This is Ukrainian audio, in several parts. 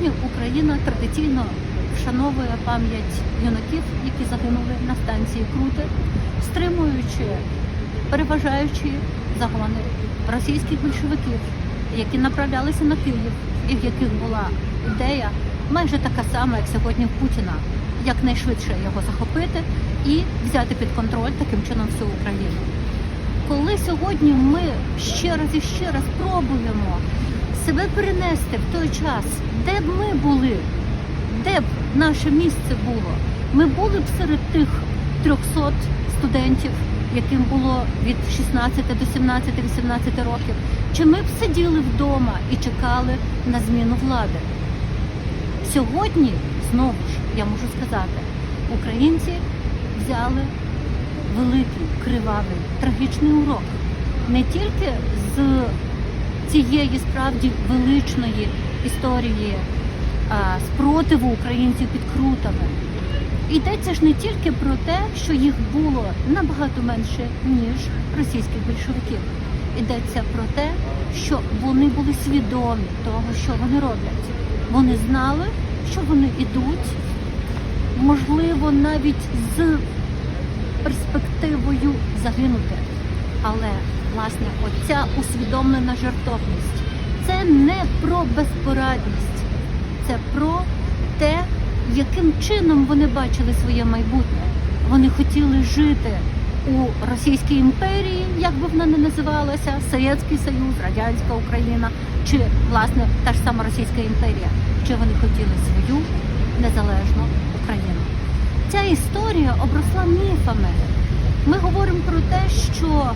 Сьогодні Україна традиційно вшановує пам'ять юнаків, які загинули на станції Крути, стримуючи переважаючи загони російських більшовиків, які направлялися на Київ, і в яких була ідея майже така сама, як сьогодні в Путіна, якнайшвидше його захопити і взяти під контроль таким чином всю Україну. Коли сьогодні ми ще раз і ще раз пробуємо себе перенести в той час, де б ми були, де б наше місце було, ми були б серед тих 300 студентів, яким було від 16 до 17-18 років, чи ми б сиділи вдома і чекали на зміну влади? Сьогодні, знову ж, я можу сказати, українці взяли великий, кривавий, трагічний урок. Не тільки з цієї справді величної історії а, спротиву українців під крутами. Йдеться ж не тільки про те, що їх було набагато менше, ніж російських більшовиків. Йдеться про те, що вони були свідомі того, що вони роблять. Вони знали, що вони йдуть, можливо, навіть з перспективою загинути. Але власне оця усвідомлена жертовність це не про безпорадність, це про те, яким чином вони бачили своє майбутнє. Вони хотіли жити у Російській імперії, як би вона не називалася, Совєтський Союз, Радянська Україна, чи власне та ж сама Російська імперія, чи вони хотіли свою незалежну Україну. Ця історія обросла міфами. Ми говоримо про те, що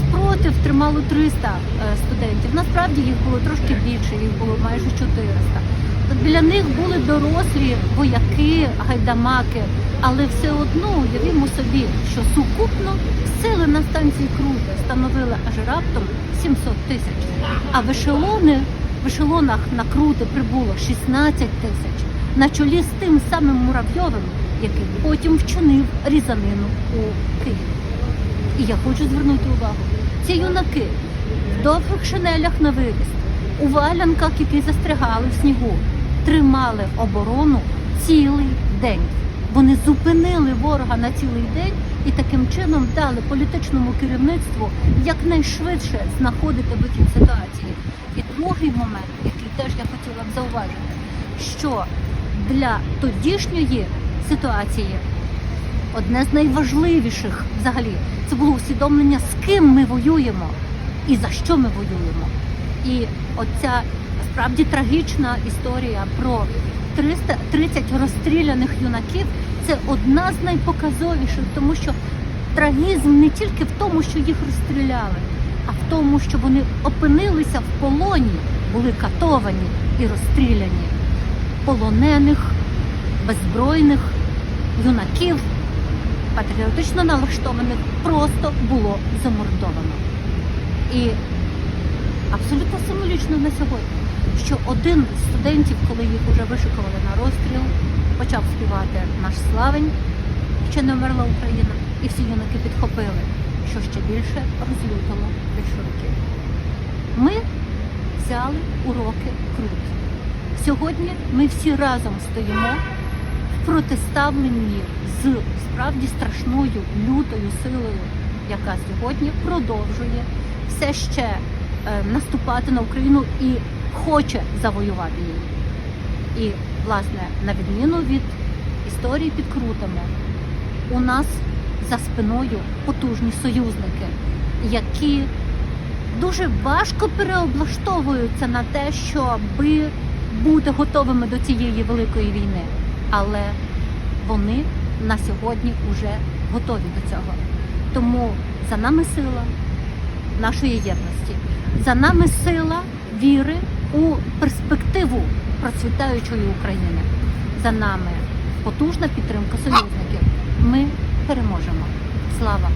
спротив тримало 300 е, студентів. Насправді їх було трошки більше, їх було майже 400. Біля них були дорослі вояки, гайдамаки, але все одно уявімо собі, що сукупно сили на станції Крути становили аж раптом 700 тисяч. А в ешелони, в ешелонах на Крути прибуло 16 тисяч на чолі з тим самим Муравйовим, який потім вчинив різанину у Києві. І я хочу звернути увагу, ці юнаки в довгих шинелях на виріст, у валянках, які застрягали в снігу, тримали оборону цілий день. Вони зупинили ворога на цілий день і таким чином дали політичному керівництву якнайшвидше знаходити вихід ситуації. І другий момент, який теж я хотіла б зауважити, що для тодішньої ситуації одне з найважливіших взагалі це було усвідомлення, з ким ми воюємо і за що ми воюємо. І оця справді трагічна історія про 330 розстріляних юнаків це одна з найпоказовіших, тому що трагізм не тільки в тому, що їх розстріляли, а в тому, що вони опинилися в полоні, були катовані і розстріляні полонених, беззбройних юнаків, патріотично налаштованих, просто було замордовано. І абсолютно символічно на сьогодні, що один з студентів, коли їх вже вишикували на розстріл, почав співати наш славень, ще не вмерла Україна, і всі юнаки підхопили, що ще більше розлютило більшовиків. Ми взяли уроки крут. Сьогодні ми всі разом стоїмо в протиставленні з справді страшною лютою силою, яка сьогодні продовжує все ще е, наступати на Україну і хоче завоювати її. І, власне, на відміну від історії під крутами, у нас за спиною потужні союзники, які дуже важко переоблаштовуються на те, щоби бути готовими до цієї великої війни. Але вони на сьогодні вже готові до цього. Тому за нами сила нашої єдності, за нами сила віри у перспективу процвітаючої України. За нами потужна підтримка союзників. Ми переможемо. Слава